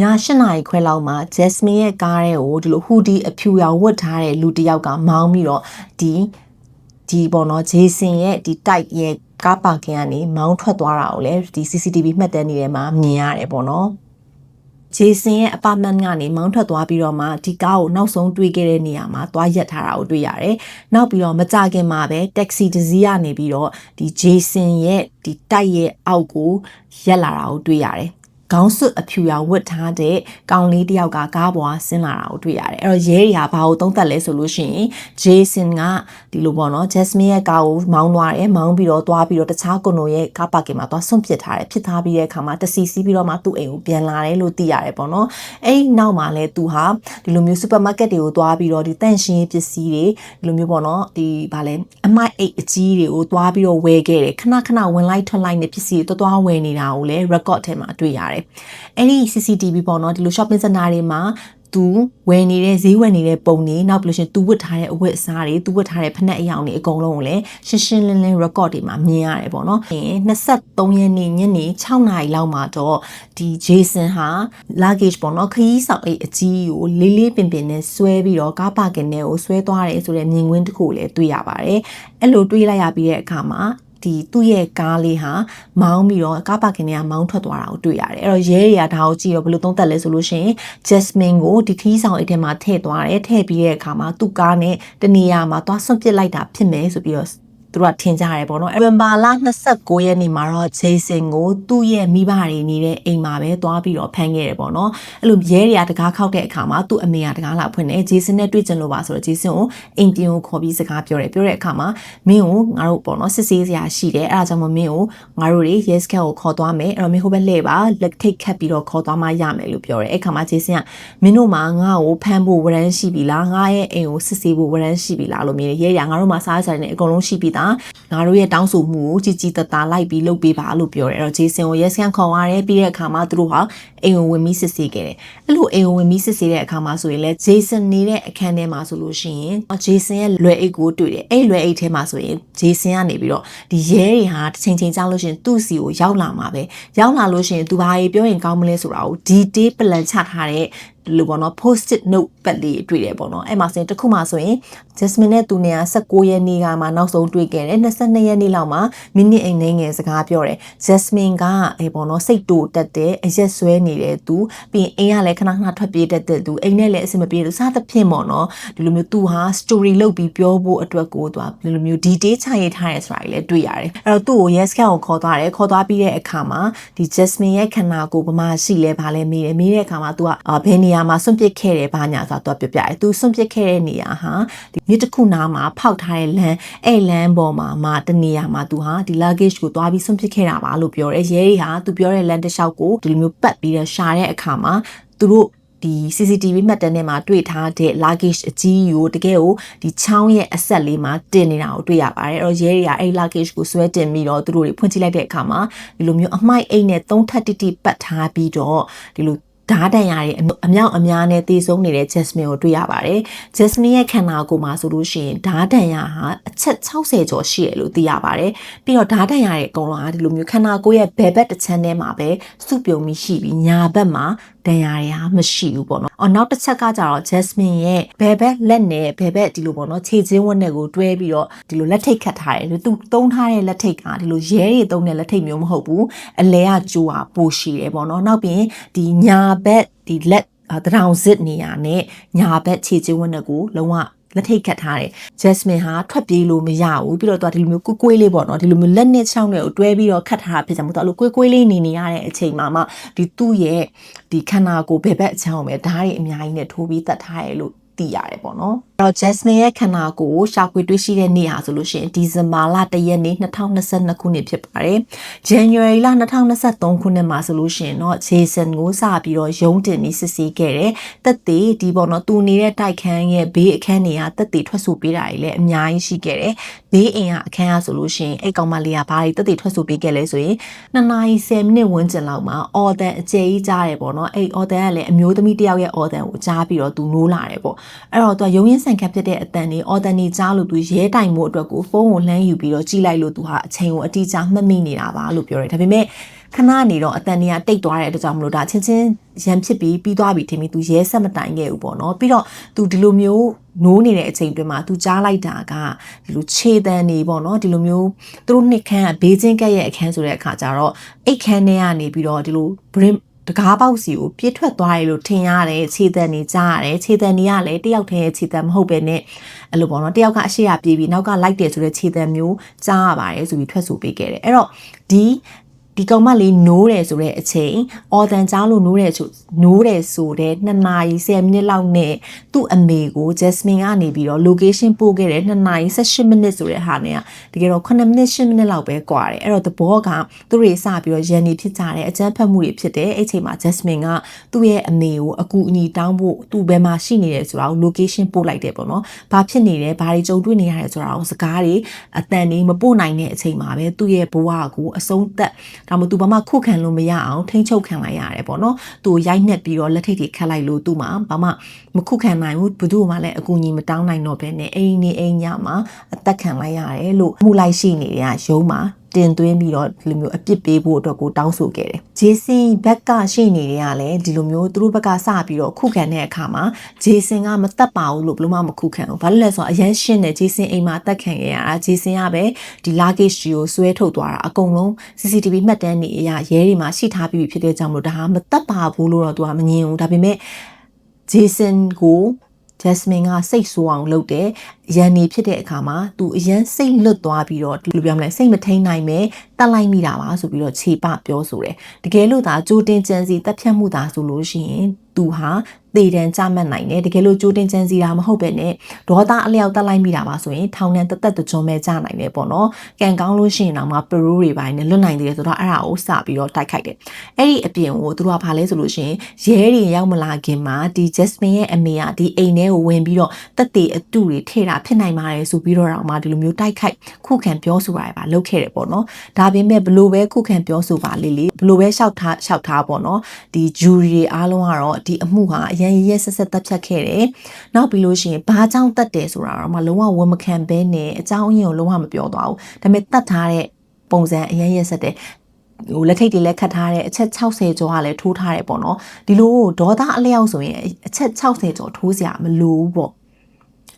ည8နာရီခွဲလောက်မှာ Jasmine ရဲ့ကားထဲကိုဒီလို hoodie အဖြူရောင်ဝတ်ထားတဲ့လူတစ်ယောက်ကမောင်းပြီးတော့ဒီဒီပေါ့နော် Jason ရဲ့ဒီ type ရဲ့ကားပါကင်ကနေမောင်းထွက်သွားတာကိုလည်းဒီ CCTV မှတ်တမ်းတွေထဲမှာမြင်ရတယ်ပေါ့နော် ဂျေဆင်ရဲ့ apartment ကနေမောင်းထွက်သွားပြီးတော့မှဒီကားကိုနောက်ဆုံးတွေ့ခဲ့တဲ့နေရာမှာသွားရက်ထားတာကိုတွေ့ရတယ်။နောက်ပြီးတော့မကြခင်မှာပဲ taxi တစ်စီးကနေပြီးတော့ဒီဂျေဆင်ရဲ့ဒီတိုက်ရဲ့အောက်ကိုရက်လာတာကိုတွေ့ရတယ်။ ခေါင်းစွပ်အဖြူရောင်ဝတ်ထားတဲ့ကောင်လေးတယောက်ကကားပေါ်ဆင်းလာတာကိုတွေ့ရတယ်။အဲ့တော့ရဲတွေကဘာကိုသုံးသပ်လဲဆိုလို့ရှိရင်ဂျေဆင်ကဒီလိုပေါ့နော်ဂျက်စမင်ရဲ့ကားကိုမောင်းသွားတယ်။မောင်းပြီးတော့သွားပြီးတော့တခြားကွန်နိုရဲ့ကားပါကင်မှာသွားဆွန့်ပစ်ထားတယ်။ဖြစ်ထားပြီးတဲ့အခါမှာတစီစီးပြီးတော့မှသူ့အိမ်ကိုပြန်လာတယ်လို့သိရတယ်ပေါ့နော်။အဲ့ဒီနောက်မှာလဲသူဟာဒီလိုမျိုးစူပါမားကတ်တွေကိုသွားပြီးတော့ဒီတန့်ရှင်းရေးပစ္စည်းတွေဒီလိုမျိုးပေါ့နော်ဒီဗာလဲအမိုက်အိတ်အကြီးတွေကိုသွားပြီးတော့ဝယ်ခဲ့တယ်။ခဏခဏဝင်လိုက်ထွက်လိုက်နေပစ္စည်းတွေတွားတွားဝယ်နေတာကိုလည်း record ထဲမှာတွေ့ရတယ်။အဲ့ဒီ CCTV ပေါ့နော်ဒီလို shopping center တွေမှာသူဝယ်နေတဲ့ဈေးဝယ်နေတဲ့ပုံတွေနောက်ပြီးလို့ရှင်သူဝတ်ထားတဲ့အဝတ်အစားတွေသူဝတ်ထားတဲ့ဖက်နှက်အယောင်တွေအကုန်လုံးကိုလည်းရှင်းရှင်းလင်းလင်း record တွေမှာမြင်ရတယ်ပေါ့နော်။23ရက်နေ့ညနေ6နာရီလောက်မှာတော့ဒီ Jason ဟာ luggage ပေါ့နော်ခရီးဆောင်အိတ်အကြီးကိုလေးလေးပင်ပင်နဲ့ဆွဲပြီးတော့ကားပါကင်ထဲကိုဆွဲသွားတယ်ဆိုတဲ့မြင်ကွင်းတစ်ခုလည်းတွေ့ရပါတယ်။အဲ့လိုတွေ့လိုက်ရပြီးတဲ့အခါမှာ ဒီသူ့ရဲ့ကားလေးဟာမောင်းပြီးတော့ကားပါကင်ထဲကမောင်းထွက်သွားတာကိုတွေ့ရတယ်။အဲ့တော့ရဲတွေကဒါကိုကြည့်တော့ဘယ်လိုသုံးသပ်လဲဆိုလို့ရှိရင် Jasmine ကိုဒီခီးဆောင်အိတ်ထဲမှာထည့်သွားတယ်။ထည့်ပြီးတဲ့အခါမှာသူ့ကားနဲ့တနေရာမှာသွားဆွန့်ပစ်လိုက်တာဖြစ်မယ်ဆိုပြီးတော့ သူတို့ကထင်ကြရတယ်ပေါ့နော်။အင်ဘာလ29ရက်နေ့မှာတော့ Jason ကိုသူ့ရဲ့မိဘတွေနေတဲ့အိမ်မှာပဲသွားပြီးတော့ဖမ်းခဲ့တယ်ပေါ့နော်။အဲ့လိုရဲတွေကတကားခောက်တဲ့အခါမှာသူ့အမေကတကားလာဖွင့်တယ်။ Jason နဲ့တွေ့ကြလို့ပါဆိုတော့ Jason ကိုအိမ်ပြင်ကိုခေါ်ပြီးစကားပြောတယ်။ပြောတဲ့အခါမှာမင်းကိုငါတို့ပေါ့နော်စစ်ဆေးစရာရှိတယ်။အဲ့ဒါကြောင့်မမင်းကိုငါတို့တွေ yes cat ကိုခေါ်သွားမယ်။အဲ့တော့မင်းဟိုဘက်လှည့်ပါလက်ထိတ်ခတ်ပြီးတော့ခေါ်သွားမှရမယ်လို့ပြောတယ်။အဲ့ခါမှာ Jason ကမင်းတို့မှာငါ့ကိုဖမ်းဖို့ဝရမ်းရှိပြီလား။ငါရဲ့အိမ်ကိုစစ်ဆေးဖို့ဝရမ်းရှိပြီလားလို့မြင်တယ်။ရဲရငါတို့မှာစားကြတယ်အကုန်လုံးရှိပြီသား။ငါတို့ရဲ့တောင်းဆိုမှုကိုကြီးကြီးတသားလိုက်ပြီးလုပ်ပေးပါလို့ပြောတယ်အဲ့တော့ဂျေဆန်ကို yes can ခေါ်ရတယ်ပြီးတဲ့အခါမှာသူတို့ဟာအိမ်ကိုဝင်ပြီးစစ်ဆေးခဲ့တယ်အဲ့လိုအိမ်ကိုဝင်ပြီးစစ်ဆေးတဲ့အခါမှာဆိုရင်လည်းဂျေဆန်နေတဲ့အခန်းထဲမှာဆိုလို့ရှိရင်ဂျေဆန်ရဲ့လွယ်အိတ်ကိုတွေ့တယ်အဲ့လွယ်အိတ်ထဲမှာဆိုရင်ဂျေဆန်ကနေပြီးတော့ဒီရဲတွေဟာတစ်ချိန်ချိန်ကြောက်လို့ရှိရင်သူ့စီကိုရောက်လာမှာပဲရောက်လာလို့ရှိရင်သူဘာကြီးပြောရင်ကောင်းမလဲဆိုတာကို detail plan ချထားတဲ့ လို့ပေါ့နော် post it note ပတ်လေးတွေ့တယ်ပေါ့နော်အဲ့မှာဆိုရင်တစ်ခုမှဆိုရင် Jasmine နဲ့သူနဲ့16ရက်နေ့ကမှနောက်ဆုံးတွေ့ခဲ့တယ်22ရက်နေ့လောက်မှာမိနစ်အိမ်နေငယ်စကားပြောတယ် Jasmine ကအေးပေါ့နော်စိတ်တူတက်တဲ့အရက်ဆွဲနေတဲ့သူပြီးရင်အိမ်ကလည်းခဏခဏထွက်ပြေးတတ်တဲ့သူအိမ်နဲ့လည်းအဆင်မပြေဘူးစသဖြင့်ပေါ့နော်ဒီလိုမျိုးသူဟာ story လုပ်ပြီးပြောဖို့အတွက်ကိုသူကဒီလိုမျိုး detail ချရေးထားရဲဆိုတာကြီးလည်းတွေ့ရတယ်အဲ့တော့သူ့ကို yes can ကိုခေါ်သွားတယ်ခေါ်သွားပြီးတဲ့အခါမှာဒီ Jasmine ရဲ့ခန္ဓာကိုယ်ဗမာရှိလဲဗာလဲမေးတယ်မေးတဲ့အခါမှာ तू ကဘယ်နေရာရာမှာစွန့်ပစ်ခဲ့တယ်ဘာညာဆိုတော့သူကပြောပြတယ်သူစွန့်ပစ်ခဲ့တဲ့နေရာဟာဒီမြစ်တစ်ခုနားမှာဖောက်ထားတဲ့လမ်းအဲ့လမ်းပေါ်မှာမှတနေရာမှာသူဟာဒီ luggage ကိုသွားပြီးစွန့်ပစ်ခဲ့တာပါလို့ပြောတယ်ရဲတွေဟာသူပြောတဲ့လမ်းတစ်လျှောက်ကိုဒီလိုမျိုးပတ်ပြီးတော့ရှာတဲ့အခါမှာသူတို့ဒီ CCTV မှတ်တမ်းထဲမှာတွေ့ထားတဲ့ luggage အကြီးကြီးကိုတကယ်ကိုဒီချောင်းရဲ့အဆက်လေးမှာတင်နေတာကိုတွေ့ရပါတယ်။အဲ့တော့ရဲတွေကအဲ့ luggage ကိုဆွဲတင်ပြီးတော့သူတို့တွေဖွင့်ချိလိုက်တဲ့အခါမှာဒီလိုမျိုးအမိုက်အိတ်နဲ့သုံးထပ်တိတိပတ်ထားပြီးတော့ဒီလို ဓာတ်တန်ရတွေအမြောက်အများနဲ့တည်ဆုံးနေတဲ့ Jasmine ကိုတွေ့ရပါတယ်။ Jasmine ရဲ့ခန္ဓာကိုယ်မှာဆိုလို့ရှိရင်ဓာတ်တန်ရဟာအချက်60ကျော်ရှိတယ်လို့သိရပါတယ်။ပြီးတော့ဓာတ်တန်ရတွေအကုန်လုံးကဒီလိုမျိုးခန္ဓာကိုယ်ရဲ့ဘယ်ဘက်တစ်ချမ်းထဲမှာပဲစုပြုံပြီးရှိပြီးညာဘက်မှာ ဒဏ်ရာတွေဟာမရှိဘူးပေါ့နော်။အော်နောက်တစ်ချက်ကကြတော့ Jasmine ရဲ့ဘယ်ဘက်လက်နဲ့ဘယ်ဘက်ဒီလိုပေါ့နော်ခြေချင်းဝက်နဲ့ကိုတွဲပြီးတော့ဒီလိုလက်ထိတ်ခတ်ထားတယ်။သူသုံးထားတဲ့လက်ထိတ်ကဒီလိုရဲတွေသုံးတဲ့လက်ထိတ်မျိုးမဟုတ်ဘူး။အလဲကကြိုးဟာပိုရှိတယ်ပေါ့နော်။နောက်ပြီးဒီညာဘက်ဒီလက်တရောင်စစ်နေရနဲ့ညာဘက်ခြေချင်းဝက်နဲ့ကိုလုံးဝ လက်ထိတ်ခတ်ထားတယ်။ Jasmine ဟာထွက်ပြေးလို့မရဘူးပြီးတော့သူကဒီလိုမျိုးကွကွေးလေးပေါ့နော်ဒီလိုမျိုးလက်နဲ့ချောင်းတွေကိုတွဲပြီးတော့ခတ်ထားတာဖြစ်ကြမို့သူကလိုကွေးကွေးလေးနေနေရတဲ့အချိန်မှာမှဒီသူ့ရဲ့ဒီခန္ဓာကိုယ်ဘယ်ဘက်အချောင်းပဲဓာတ်တွေအများကြီးနဲ့ထိုးပြီးတတ်ထားရလို့ သိရတယ်ပေါ့နော်အဲ့တော့ Jasmine ရဲ့ခန္ဓာကိုယ်ကိုရှာဖွေတွေ့ရှိတဲ့နေ့ဟာဆိုလို့ရှိရင်ဒီဇင်ဘာလ1ရက်နေ့2022ခုနှစ်ဖြစ်ပါတယ် January လ2023ခုနှစ်မှာဆိုလို့ရှိရင်တော့ Jason ကိုစပြီးတော့ရုံးတင်ပြီးစစ်ဆေးခဲ့တယ်တက်သေးဒီပေါ့နော်သူနေတဲ့တိုက်ခန်းရဲ့ဘေးအခန်းတွေကတက်သေးထွက်ဆိုပေးတာတွေလည်းအများကြီးရှိခဲ့တယ်ဘေးအိမ်ကအခန်းကဆိုလို့ရှိရင်အဲ့ကောင်မလေးကဘာတွေတက်သေးထွက်ဆိုပေးခဲ့လဲဆိုရင်2နာရီ10မိနစ်ဝန်းကျင်လောက်မှာ order အကျယ်ကြီးကြားတယ်ပေါ့နော်အဲ့ order ကလည်းအမျိုးသမီးတစ်ယောက်ရဲ့ order ကိုကြားပြီးတော့သူနိုးလာတယ်ပေါ့အဲ့တော့သူကရုံရင်းဆန်ခတ်ဖြစ်တဲ့အတန်တွေ order တွေကြားလို့သူရဲတိုင်မှုအတွက်ကိုဖုန်းကိုလှမ်းယူပြီးတော့ကြည့်လိုက်လို့သူဟာအချိန်ကိုအတိအကျမှတ်မိနေတာပါလို့ပြောတယ်ဒါပေမဲ့ခဏနေတော့အတန်တွေကတိတ်သွားတဲ့အတွက်ကြောင့်မလို့ဒါချင်းချင်းရန်ဖြစ်ပြီးပြီးသွားပြီထင်ပြီးသူရဲဆက်မတိုင်ခဲ့ဘူးပေါ့နော်ပြီးတော့သူဒီလိုမျိုးနိုးနေတဲ့အချိန်တွင်မှာသူကြားလိုက်တာကဒီလိုခြေတန်းနေပေါ့နော်ဒီလိုမျိုးသူတို့နှစ်ခန်းကဘေးချင်းကက်ရဲ့အခန်းဆိုတဲ့အခါကျတော့အိတ်ခန်းထဲကနေပြီးတော့ဒီလို brim တကားပေါက်စီကိုပြစ်ထွက်သွားတယ်လို့ထင်ရတယ်ခြေတံနေကြားရတယ်ခြေတံနေကလည်းတယောက်တည်းရဲ့ခြေတံမဟုတ်ပဲနဲ့အဲ့လိုပေါ့နော်တယောက်ကအရှိရပြေးပြီးနောက်ကလိုက်တယ်ဆိုတဲ့ခြေတံမျိုးကြားရပါတယ်ဆိုပြီးထွက်ဆိုပေးခဲ့တယ်အဲ့တော့ဒီ ဒီကောင်မလေးနိုးတယ်ဆိုတဲ့အချိန်အော်တန်ကြားလို့နိုးတယ်ဆိုနိုးတယ်ဆိုတဲ့2နာရီ10မိနစ်လောက်နဲ့သူ့အမေကို Jasmine ကနေပြီးတော့ location ပို့ခဲ့တယ်2နာရီ18မိနစ်ဆိုတဲ့ဟာနဲ့တကယ်တော့9မိနစ်10မိနစ်လောက်ပဲကွာတယ်အဲ့တော့သဘောကသူတွေစပြီးတော့ရန်နေဖြစ်ကြတယ်အကြမ်းဖက်မှုတွေဖြစ်တယ်အဲ့ချိန်မှာ Jasmine ကသူ့ရဲ့အမေကိုအကူအညီတောင်းဖို့သူ့ဘယ်မှာရှိနေတယ်ဆိုတာကို location ပို့လိုက်တယ်ပေါ့နော်ဘာဖြစ်နေလဲဘာတွေကြုံတွေ့နေရတယ်ဆိုတာကိုစကားတွေအတန်တွေမပို့နိုင်တဲ့အချိန်မှာပဲသူ့ရဲ့ဘဝကိုအဆုံးသက်ဒါမှမဟုတ်သူဘာမှခုခံလို့မရအောင်ထိန်းချုပ်ခံလိုက်ရတယ်ပေါ့နော်သူ့ကိုရိုက်နှက်ပြီးတော့လက်ထိပ်တွေခတ်လိုက်လို့သူ့မှာဘာမှမခုခံနိုင်ဘူးဘယ်သူမှလည်းအကူအညီမတောင်းနိုင်တော့ဘဲနဲ့အိမ်နေအိမ်ညမှာအသက်ခံလိုက်ရတယ်လို့မှုလိုက်ရှိနေတဲ့အရုံးမှာ တင်သွင်းပြီးတော့ဒီလိုမျိုးအပြစ်ပေးဖို့အတွက်ကိုတောင်းဆိုခဲ့တယ်။ Jason ဘက်ကရှိနေတဲ့ကလည်းဒီလိုမျိုးသူတို့ဘက်ကစပြီးတော့ခုခံတဲ့အခါမှာ Jason ကမတက်ပါဘူးလို့ဘယ်လို့မှမခုခံဘူး။ဘာလို့လဲဆိုတော့အရန်ရှင်းတယ် Jason အိမ်မှာတက်ခံခဲ့ရတာ Jason ကပဲဒီ luggage ကြီးကိုဆွဲထုတ်သွားတာအကုန်လုံး CCTV မှတ်တမ်းတွေအရရဲတွေမှာရှိထားပြီးဖြစ်တဲ့ကြောင့်မလို့ဒါဟာမတက်ပါဘူးလို့တော့သူကမငြင်းဘူး။ဒါပေမဲ့ Jason ကို Jasmine ကစိတ်ဆိုးအောင်လုပ်တယ်ရန်နေဖြစ်တဲ့အခါမှာသူအရန်စိတ်လွတ်သွားပြီးတော့ဒီလိုပြောမလဲစိတ်မထိန်နိုင်ပဲတတ်လိုက်မိတာပါဆိုပြီးတော့ခြေပပြောဆိုတယ်တကယ်လို့သာကြိုးတင်ကြံစီတက်ဖြတ်မှုသာဆိုလို့ရှိရင်သူဟာတေတံကြမှတ်နိုင်တယ်တကယ်လို့ကြိုးတင်ကြံစီတာမဟုတ်ပဲနဲ့ဒေါသအလျောက်တက်လိုက်မိတာပါဆိုရင်ထောင်ထဲတက်တက်ကြွမဲကြနိုင်တယ်ပေါ့နော်ကံကောင်းလို့ရှိရင်တော့မှပရိုးတွေပိုင်းနဲ့လွတ်နိုင်တယ်ဆိုတော့အဲ့ဒါကိုစပြီးတော့တိုက်ခိုက်တယ်အဲ့ဒီအပြင်ကိုသူတို့ကဘာလဲဆိုလို့ရှိရင်ရဲတွေရောက်မလာခင်မှာဒီ Jasmine ရဲ့အမေကဒီအိမ်ထဲကိုဝင်ပြီးတော့တက်တေအတူတွေထဲတာဖြစ်နိုင်ပါတယ်ဆိုပြီးတော့တော့မှဒီလိုမျိုးတိုက်ခိုက်ခုခံပြောဆိုရတယ်ပါလုပ်ခဲ့တယ်ပေါ့နော်ဒါပေမဲ့ဘလို့ပဲခုခံပြောဆိုပါလေလေဘလို့ပဲရှောက်ထားရှောက်ထားပေါ့နော်ဒီ jury တွေအားလုံးကတော့ဒီအမှုဟာအရင်ရရဆက်ဆက်တက်ဖြတ်ခဲ့တယ်နောက်ပြီးလို့ရှိရင်ဘာကြောင့်တက်တယ်ဆိုတာတော့မှလုံးဝဝန်မခံဘဲနဲ့အကြောင်းအရင်းကိုလုံးဝမပြောသွားဘူးဒါပေမဲ့တက်ထားတဲ့ပုံစံအရင်ရဆက်တယ်ဟိုလက်ထိတ်တွေလည်းခတ်ထားတယ်အချက်60ကျော်ကလည်းထိုးထားတယ်ပေါ့နော်ဒီလိုဒေါသအလျောက်ဆိုရင်အချက်60ကျော်ထိုးစရာမလိုဘူးပေါ့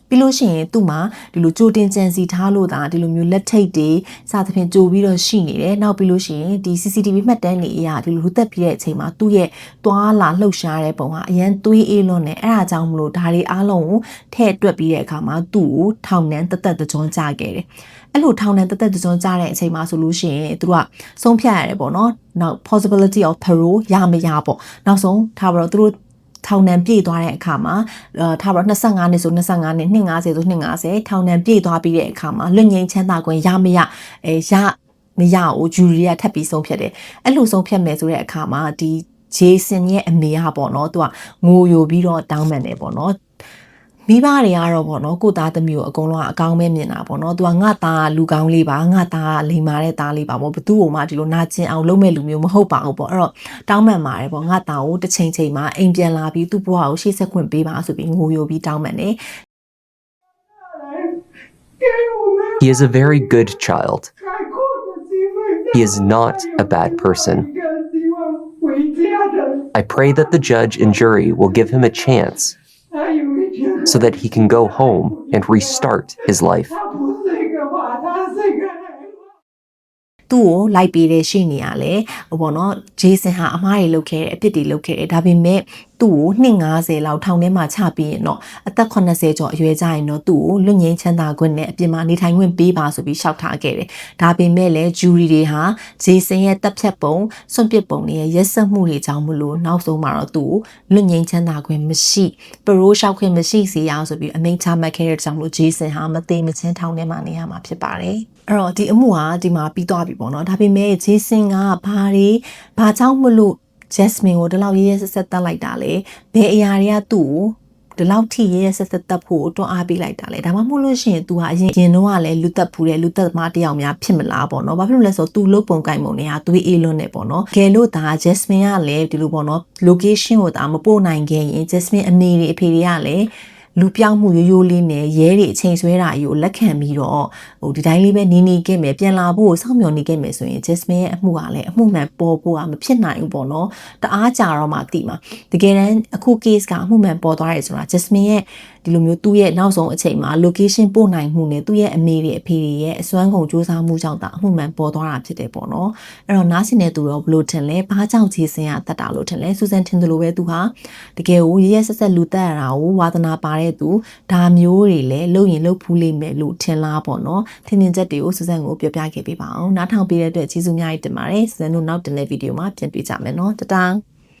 ပြီးလို့ရှိရင်သူ့မှာဒီလိုကြိုတင်ကြံစီထားလို့ဒါဒီလိုမျိုးလက်ထိတ်တွေစသဖြင့်ကြိုပြီးတော့ရှိနေတယ်နောက်ပြီးလို့ရှိရင်ဒီ CCTV မှတ်တမ်းတွေအရာဒီလိုလူသက်ပြီးတဲ့အချိန်မှာသူ့ရဲ့သွားလာလှုပ်ရှားတဲ့ပုံဟာအရန်သွေးအေးလွန်းနေအဲ့ဒါကြောင့်မလို့ဒါတွေအားလုံးကိုထည့်တွက်ပြီးတဲ့အခါမှာသူ့ကိုထောင်နှံတသက်တကြွကြခဲ့တယ်အဲ့လိုထောင်နှံတသက်တကြွကြတဲ့အချိန်မှာဆိုလို့ရှိရင်သူတို့ကဆုံးဖြတ်ရတယ်ပေါ့နော်နောက် possibility of parole ရမရပေါ့နောက်ဆုံးထားပါတော့သူတို့ ထောင်နှံပြည့်သွားတဲ့အခါမှာအဲထားပါတော့25နှစ်ဆို25နှစ်250ဆို250ထောင်နှံပြည့်သွားပြီးတဲ့အခါမှာလွတ်ငင်းချမ်းသာခွင့်ရမရအဲရမရဘူးဂျူရီကထပ်ပြီးဆုံးဖြတ်တယ်အဲ့လိုဆုံးဖြတ်မယ်ဆိုတဲ့အခါမှာဒီဂျေဆန်ရဲ့အမေကပေါ့နော်သူကငိုယိုပြီးတော့တောင်းပန်တယ်ပေါ့နော် မိဘတွေကတော့ပေါ့နော်ကိုသားသမီးကိုအကုန်လုံးကအကောင်းပဲမြင်တာပေါ့နော်သူကငါသားလူကောင်းလေးပါငါသားလိမ်မာတဲ့သားလေးပါပေါ့ဘသူ့ကိုမှဒီလိုနာကျင်အောင်လုပ်မဲ့လူမျိုးမဟုတ်ပါဘူးပေါ့အဲ့တော့တောင်းပန်ပါတယ်ပေါ့ငါသားကိုတစ်ချိန်ချိန်မှာအိမ်ပြန်လာပြီးသူ့ဘဝကိုရှေ့ဆက်ခွင့်ပေးပါဆိုပြီးငိုယိုပြီးတောင်းပန်တယ် He is a very good child. He is not a bad person. I pray that the judge and jury will give him a chance so that he can go home and restart his life. သူ့ကိုလိုက်ပေးတဲ့ရှိနေရလဲဟိုပေါ့နော်ဂျေဆန်ဟာအမားတွေလုပ်ခဲ့တယ်အပြစ်တွေလုပ်ခဲ့တယ်ဒါပေမဲ့သူ့ကိုနှစ်90လောက်ထောင်ထဲမှာချပြီးရင်တော့အသက်80ကျော်အရွယ်ကြရင်တော့သူ့ကိုလွတ်ငင်းချမ်းသာခွင့်နဲ့အပြင်မှာနေထိုင်ခွင့်ပေးပါဆိုပြီးလျှောက်ထားခဲ့တယ်။ဒါပေမဲ့လည်းဂျူရီတွေဟာဂျေဆင်ရဲ့တပ်ဖြတ်ပုံစွန့်ပစ်ပုံတွေရဲ့ရက်စက်မှုတွေကြောင့်မလို့နောက်ဆုံးမှာတော့သူ့ကိုလွတ်ငင်းချမ်းသာခွင့်မရှိပရိုးလျှောက်ခွင့်မရှိစေရအောင်ဆိုပြီးအမိန့်ချမှတ်ခဲ့တဲ့ကြောင့်လို့ဂျေဆင်ဟာမသိမချင်းထောင်ထဲမှာနေရမှာဖြစ်ပါတယ်။ အဲ့တော့ဒီအမှုဟာဒီမှာပြီးသွားပြီပေါ့နော်။ဒါပေမဲ့ဂျေဆင်ကဘာတွေဘာကြောင့်မလို့ Jasmine ကိုဒီလောက်ရေးရဲဆက်ဆက်တက်လိုက်တာလေဘယ်အရာတွေကသူ့ကိုဒီလောက်ထိရဲရဲဆက်ဆက်တက်ဖို့တွန်းအားပေးလိုက်တာလေဒါမှမဟုတ်လို့ရှိရင် तू ဟာအရင်ရင်တော့ကလည်းလူတက်ဖူးတယ်လူတက်သမားတစ်ယောက်များဖြစ်မလားပေါ့နော်ဘာဖြစ်လို့လဲဆိုတော့ तू လုတ်ပုံကင်ပုံတွေကသွေးအေးလွန်းနေပေါ့နော်ကဲလို့ဒါ Jasmine ကလည်းဒီလိုပေါ့နော် location ကိုဒါမပို့နိုင်ခဲ့ရင် Jasmine အနေတွေအဖေတွေကလည်း လူပြောင်းမှုရိုးရိုးလေးနဲ့ရဲတွေအချိန်ဆွဲတာကြီးကိုလက်ခံပြီးတော့ဟိုဒီတိုင်းလေးပဲနေနေခဲ့မယ်ပြန်လာဖို့စောင့်မျှော်နေခဲ့မယ်ဆိုရင် Jasmine ရဲ့အမှုကလည်းအမှုမှန်ပေါ်ဖို့ကမဖြစ်နိုင်ဘူးပေါ့နော်တအားကြာတော့မှသိမှာတကယ်တမ်းအခု case ကအမှုမှန်ပေါ်သွားတယ်ဆိုတာ Jasmine ရဲ့ ဒီလိုမျိုးသူ့ရဲ့နောက်ဆုံးအချိန်မှာ location ပို့နိုင်မှုနဲ့သူ့ရဲ့အမေတွေအဖေတွေရဲ့အစွမ်းကုန်စူးစမ်းမှုကြောင့်ဒါအမှုမှန်ပေါ်သွားတာဖြစ်တယ်ပေါ့နော်အဲ့တော့နားဆင်တဲ့သူတော့ဘလို့ထင်လဲဘာကြောင့်ခြေစင်ရတတ်တာလို့ထင်လဲစူဇန်ထင်တယ်လို့ပဲသူဟာတကယ်ကိုရရဆက်ဆက်လူတက်ရတာကိုဝါသနာပါတဲ့သူဒါမျိုးတွေလည်းလုပ်ရင်လုပ်ဖူးလိမ့်မယ်လို့ထင်လားပေါ့နော်ထင်မြင်ချက်တွေကိုစူဇန်ကိုပြောပြခဲ့ပေးပါအောင်နားထောင်ပေးတဲ့အတွက်ကျေးဇူးအများကြီးတင်ပါတယ်စူဇန်တို့နောက်တင်တဲ့ဗီဒီယိုမှာပြန်တွေ့ကြမယ်နော်တတန်း